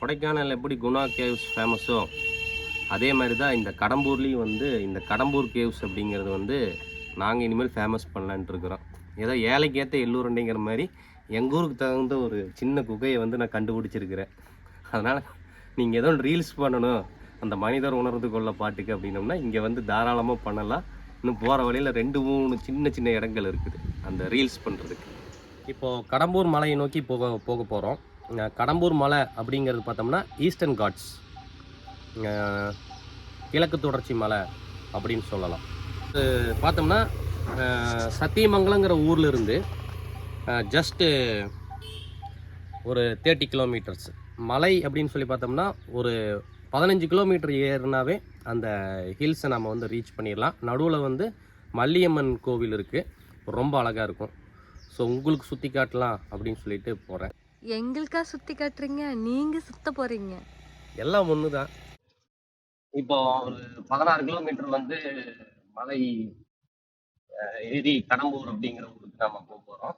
கொடைக்கானல் எப்படி குணா கேவ்ஸ் ஃபேமஸோ அதே மாதிரி தான் இந்த கடம்பூர்லேயும் வந்து இந்த கடம்பூர் கேவ்ஸ் அப்படிங்கிறது வந்து நாங்கள் இனிமேல் ஃபேமஸ் பண்ணலான்ட்டு இருக்கிறோம். ஏதோ ஏழைக்கேற்ற ஏற்ற மாதிரி எங்கள் ஊருக்கு தகுந்த ஒரு சின்ன குகையை வந்து நான் கண்டுபிடிச்சிருக்கிறேன். அதனால் நீங்கள் ஏதோ ரீல்ஸ் பண்ணணும் அந்த மனிதர் உணர்ந்து கொள்ள பாட்டுக்கு அப்படின்னோம்னா இங்கே வந்து தாராளமாக பண்ணலாம். இன்னும் போகிற வழியில் ரெண்டு மூணு சின்ன சின்ன இடங்கள் இருக்குது அந்த ரீல்ஸ் பண்ணுறதுக்கு இப்போது கடம்பூர் மலையை நோக்கி போக போக போகிறோம் கடம்பூர் மலை அப்படிங்கிறது பார்த்தோம்னா ஈஸ்டர்ன் காட்ஸ். கிழக்கு தொடர்ச்சி மலை அப்படின்னு சொல்லலாம். பார்த்தோம்னா சத்தியமங்கலங்கிற ஊரில் இருந்து ஜஸ்ட்டு ஒரு தேர்ட்டி கிலோமீட்டர்ஸ் மலை அப்படின்னு சொல்லி பார்த்தோம்னா ஒரு பதினஞ்சு கிலோமீட்டர் ஏறினாவே அந்த ஹில்ஸை நம்ம வந்து ரீச் பண்ணிடலாம். நடுவில் வந்து மல்லியம்மன் கோவில் இருக்குது ரொம்ப அழகாக இருக்கும். ஸோ உங்களுக்கு சுற்றி காட்டலாம் அப்படின்னு சொல்லிட்டு போகிறேன் எங்களுக்கா சுத்தி காட்டுறீங்க? நீங்க சுத்த போறீங்க. எல்லாம் ஒன்று தான் இப்போ ஒரு பதினாறு கிலோமீட்டர் வந்து மலை ஏரி கடம்பூர் அப்படிங்கிற ஊருக்கு நாம போக போகிறோம்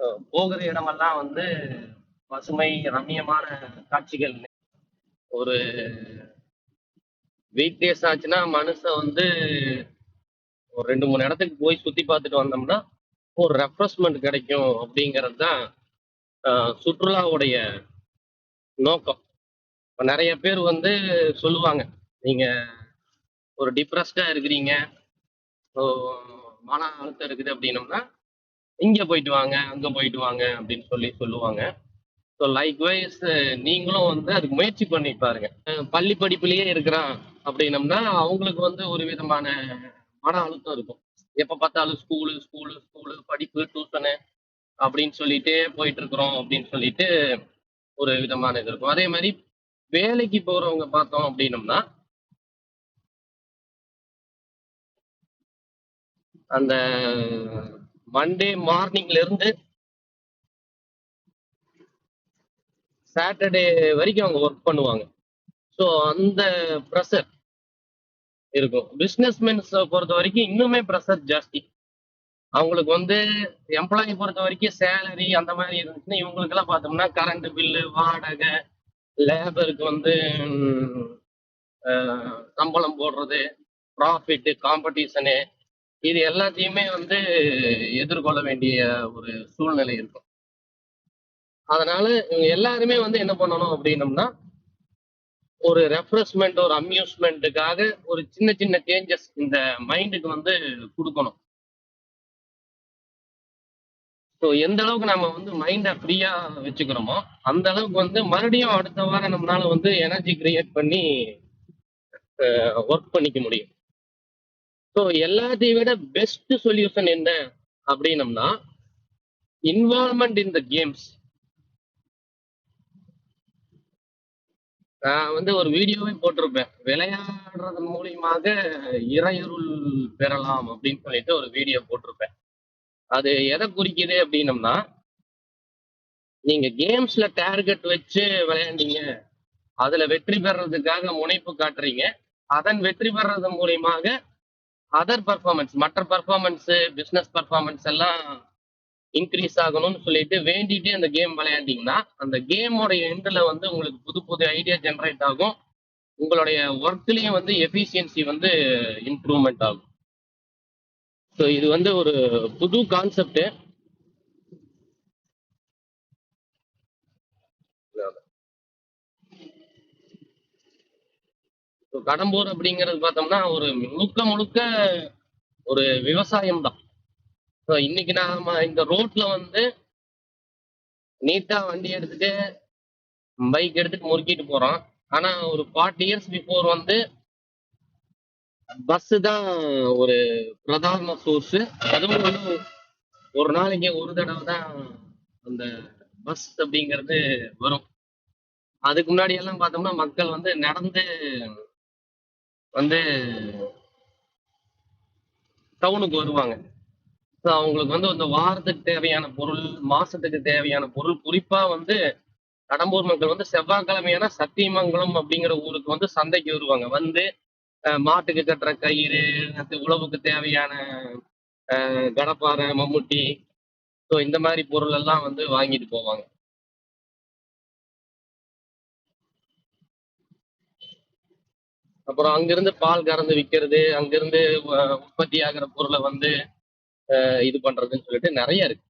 ஸோ போகிற இடமெல்லாம் வந்து பசுமை ரம்மியமான காட்சிகள். ஒரு வெயிட் டேஸ் ஆச்சுன்னா மனுஷன் வந்து ஒரு ரெண்டு மூணு இடத்துக்கு போய் சுற்றி பார்த்துட்டு வந்தோம்னா ஒரு ரெஃப்ரெஷ்மெண்ட் கிடைக்கும் அப்படிங்கிறது தான் சுற்றுலாவுடைய நோக்கம். இப்போ நிறைய பேர் வந்து சொல்லுவாங்க நீங்கள் ஒரு டிப்ரெஸ்டாக இருக்கிறீங்க மன அழுத்தம் இருக்குது அப்படின்னம்னா இங்கே போயிட்டு வாங்க அங்கே போயிட்டு வாங்க அப்படின்னு சொல்லி சொல்லுவாங்க. ஸோ லைக்வைஸ் நீங்களும் வந்து அதுக்கு முயற்சி பண்ணி பாருங்க. பள்ளி படிப்புலேயே இருக்கிறான் அப்படின்னம்னா அவங்களுக்கு வந்து ஒரு விதமான மன அழுத்தம் இருக்கும். எப்போ பார்த்தாலும் ஸ்கூலு ஸ்கூலு ஸ்கூலு படிப்பு டியூஷனு அப்படின்னு சொல்லிட்டு போயிட்டு இருக்கிறோம் அப்படின்னு சொல்லிட்டு ஒரு விதமான இது இருக்கும். அதே மாதிரி வேலைக்கு போறவங்க பார்த்தோம் அப்படின்னம்னா அந்த மண்டே மார்னிங்ல இருந்து சாட்டர்டே வரைக்கும் அவங்க ஒர்க் பண்ணுவாங்க. ஸோ அந்த ப்ரெஷர் இருக்கும். பிஸ்னஸ்மேன்ஸை பொறுத்த வரைக்கும் இன்னுமே ப்ரெஷர் ஜாஸ்தி. அவங்களுக்கு வந்து எம்ப்ளாயி பொறுத்த வரைக்கும் சேலரி அந்த மாதிரி இருந்துச்சுன்னா இவங்களுக்கெல்லாம் பார்த்தோம்னா கரண்ட் பில்லு வாடகை லேபருக்கு வந்து சம்பளம் போடுறது ப்ராஃபிட்டு காம்படிஷனு இது எல்லாத்தையுமே வந்து எதிர்கொள்ள வேண்டிய ஒரு சூழ்நிலை இருக்கும். அதனால இவங்க எல்லாருமே வந்து என்ன பண்ணணும் அப்படின்னம்னா ஒரு ரெஃப்ரெஷ்மெண்ட் ஒரு அம்யூஸ்மெண்ட்டுக்காக ஒரு சின்ன சின்ன சேஞ்சஸ் இந்த மைண்டுக்கு வந்து கொடுக்கணும். ஸோ எந்த அளவுக்கு நம்ம வந்து மைண்டை ஃப்ரீயா வச்சுக்கிறோமோ அந்த அளவுக்கு வந்து மறுபடியும் அடுத்த வாரம் நம்மளால வந்து எனர்ஜி கிரியேட் பண்ணி ஒர்க் பண்ணிக்க முடியும். ஸோ எல்லாத்தையும் விட பெஸ்ட் சொல்யூஷன் என்ன அப்படின்னம்னா இன்வால்மெண்ட் இன் த கேம்ஸ் நான் வந்து ஒரு வீடியோவே போட்டிருப்பேன். விளையாடுறதன் மூலியமாக இறையருள் பெறலாம் அப்படின்னு சொல்லிட்டு ஒரு வீடியோ போட்டிருப்பேன். அது எதை குறிக்குது அப்படின்னம்னா நீங்க கேம்ஸ்ல டார்கெட் வச்சு விளையாண்டீங்க அதுல வெற்றி பெறதுக்காக முனைப்பு காட்டுறீங்க அதன் வெற்றி பெறது மூலியமாக அதர் பர்ஃபார்மன்ஸ் மற்ற பர்ஃபார்மன்ஸ் பிசினஸ் பர்ஃபார்மன்ஸ் எல்லாம் இன்க்ரீஸ் ஆகணும்னு சொல்லிட்டு வேண்டிட்டு அந்த கேம் விளையாண்டிங்கன்னா அந்த கேமோட எண்டில் வந்து உங்களுக்கு புது புது ஐடியா ஜென்ரேட் ஆகும். உங்களுடைய ஒர்க்லேயும் வந்து எஃபிஷியன்சி வந்து இம்ப்ரூவ்மெண்ட் ஆகும். ஸோ இது வந்து ஒரு புது கான்செப்டு கடம்பூர் அப்படிங்கிறது பார்த்தோம்னா ஒரு முழுக்க முழுக்க ஒரு விவசாயம் தான் ஸோ இன்னைக்கு நாம இந்த ரோட்ல வந்து நீட்டா வண்டி எடுத்துட்டு பைக் எடுத்துட்டு முறுக்கிட்டு போறோம். ஆனா ஒரு ஃபார்ட்டி இயர்ஸ் பிஃபோர் வந்து பஸ் தான் ஒரு பிரதான சோர்ஸ் அதுவும் வந்து ஒரு நாளைக்கு ஒரு தடவை தான் அந்த பஸ் அப்படிங்கிறது வரும். அதுக்கு முன்னாடி எல்லாம் பார்த்தோம்னா மக்கள் வந்து நடந்து வந்து டவுனுக்கு வருவாங்க. ஸோ அவங்களுக்கு வந்து இந்த வாரத்துக்கு தேவையான பொருள் மாசத்துக்கு தேவையான பொருள் குறிப்பா வந்து கடம்பூர் மக்கள் வந்து செவ்வாய்க்கிழமையான சத்தியமங்கலம் அப்படிங்கிற ஊருக்கு வந்து சந்தைக்கு வருவாங்க. வந்து மாட்டுக்கு கட்டுற கயிறு அது உழவுக்கு தேவையான கடப்பாறை மம்முட்டி ஸோ இந்த மாதிரி பொருள் எல்லாம் வந்து வாங்கிட்டு போவாங்க. அப்புறம் அங்கிருந்து பால் கறந்து விற்கிறது அங்கிருந்து உற்பத்தி ஆகிற பொருளை வந்து இது பண்றதுன்னு சொல்லிட்டு நிறைய இருக்கு.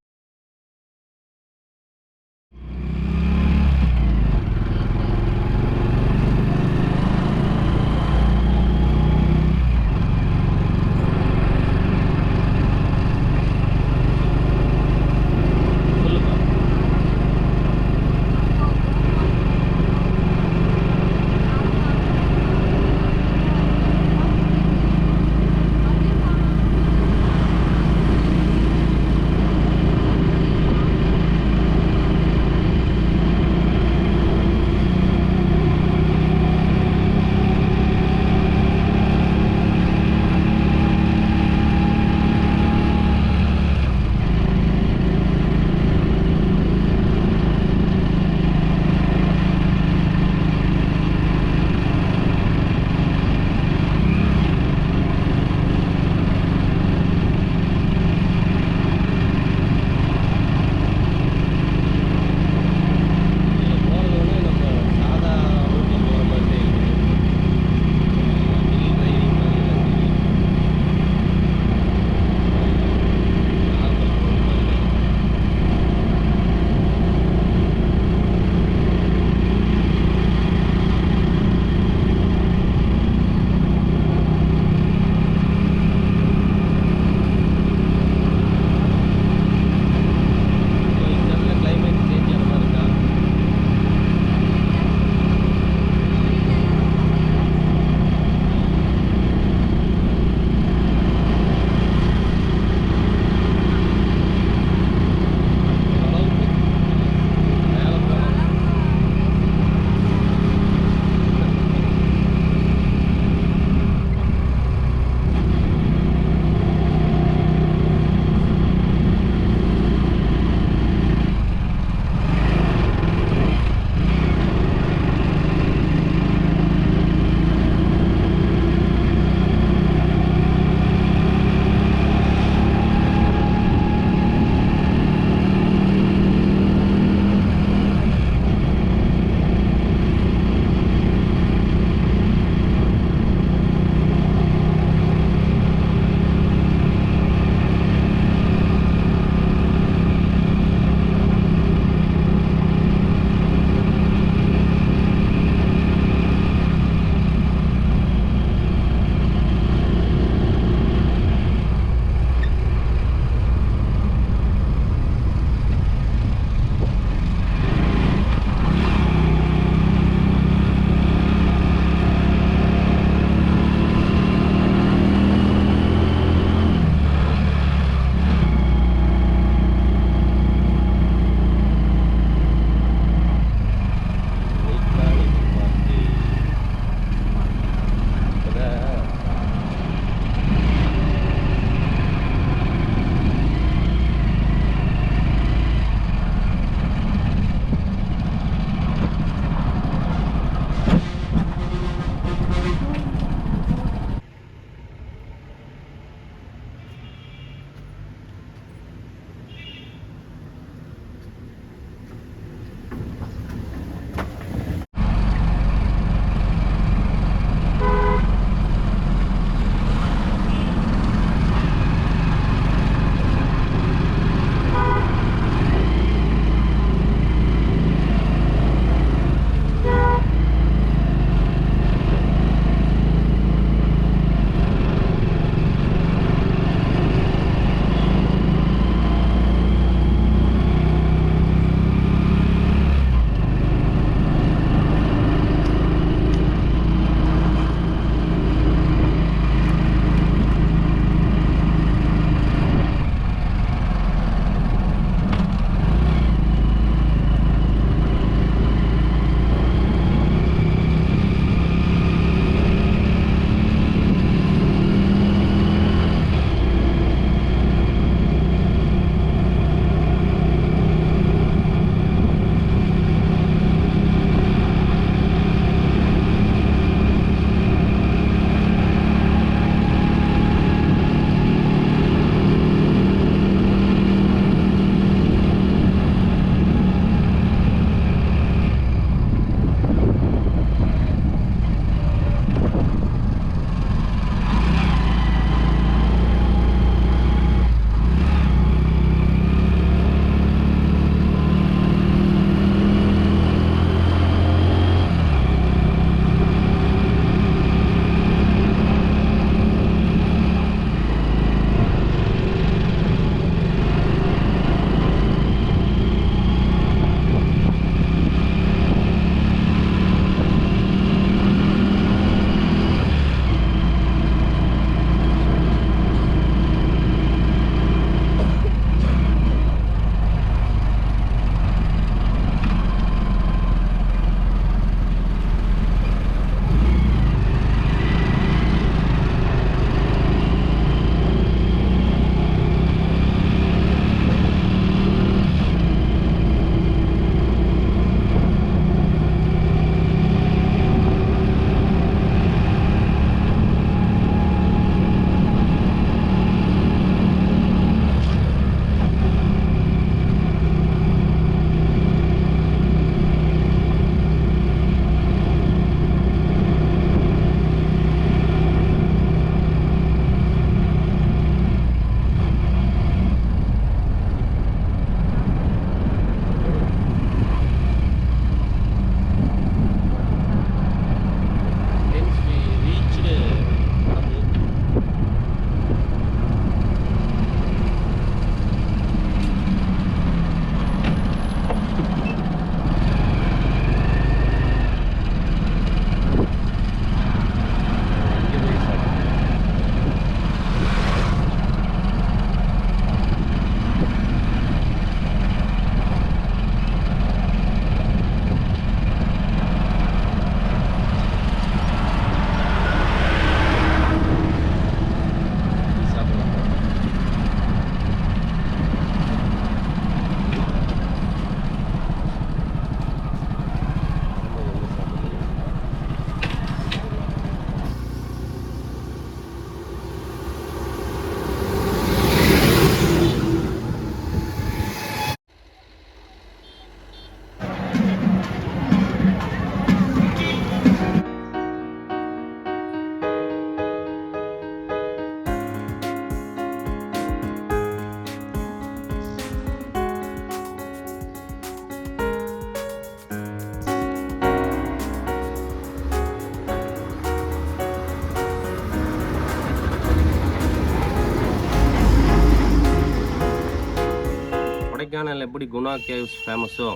கொடைக்கானல் எப்படி குணா கேவ்ஸ் ஃபேமஸோ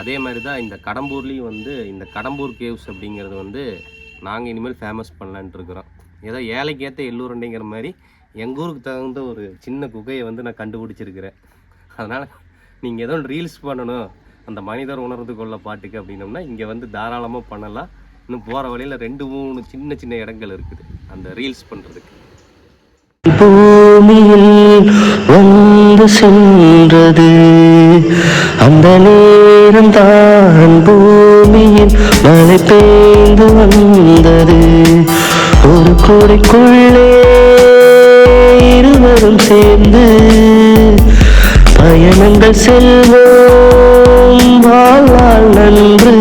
அதே மாதிரி தான் இந்த கடம்பூர்லேயும் வந்து இந்த கடம்பூர் கேவ்ஸ் அப்படிங்கிறது வந்து நாங்கள் இனிமேல் ஃபேமஸ் பண்ணலான்ட்டு இருக்கிறோம். ஏதோ ஏழைக்கேற்ற ஏற்ற மாதிரி எங்கள் ஊருக்கு தகுந்த ஒரு சின்ன குகையை வந்து நான் கண்டுபிடிச்சிருக்கிறேன். அதனால் நீங்கள் ஏதோ ரீல்ஸ் பண்ணணும் அந்த மனிதர் உணர்ந்து கொள்ள பாட்டுக்கு அப்படின்னோம்னா இங்கே வந்து தாராளமாக பண்ணலாம். இன்னும் போகிற வழியில் ரெண்டு மூணு சின்ன சின்ன இடங்கள் இருக்குது அந்த ரீல்ஸ் பண்ணுறதுக்கு பூமியில் வந்து சென்றது. அந்த நேரம் தான் பூமியில் மழை பெய்து வந்தது. ஒரு கூடைக்குள்ளே இருவரும் சேர்ந்து பயணங்கள் செல்வோம் வாழ்நாள் நன்று.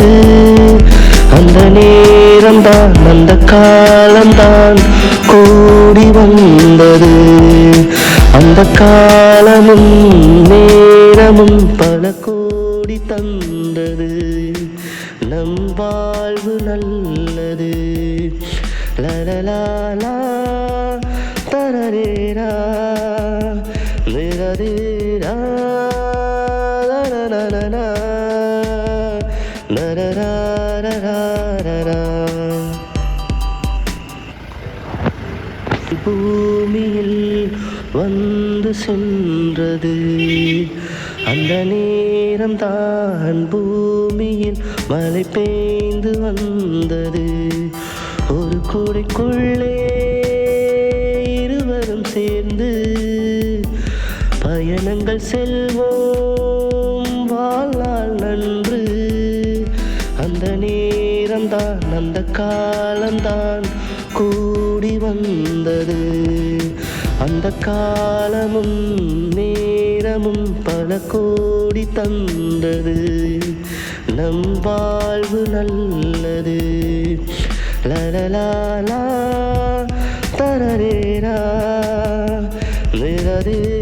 அந்த நேரம்தான் அந்த காலம்தான் ஓடி வந்தது. அந்த காலமும் நேரமும் பல கோடி தந்தது. நம் வாழ்வு நல்லது. லலலாலா தரரேரா நிரதேரா வந்து சென்றது. அந்த நேரம் தான் பூமியில் மழை பெய்ந்து வந்தது. ஒரு கூடைக்குள்ளே இருவரும் சேர்ந்து பயணங்கள் செல்வோம் வாழ்நாள் நன்று. அந்த நேரம்தான் அந்த காலம்தான் கூடி வந்தது. அந்த காலமும் நேரமும் பல கோடி தந்தது. நம் வாழ்வு நல்லது. லலலாலா தரரேரா நிரதேரா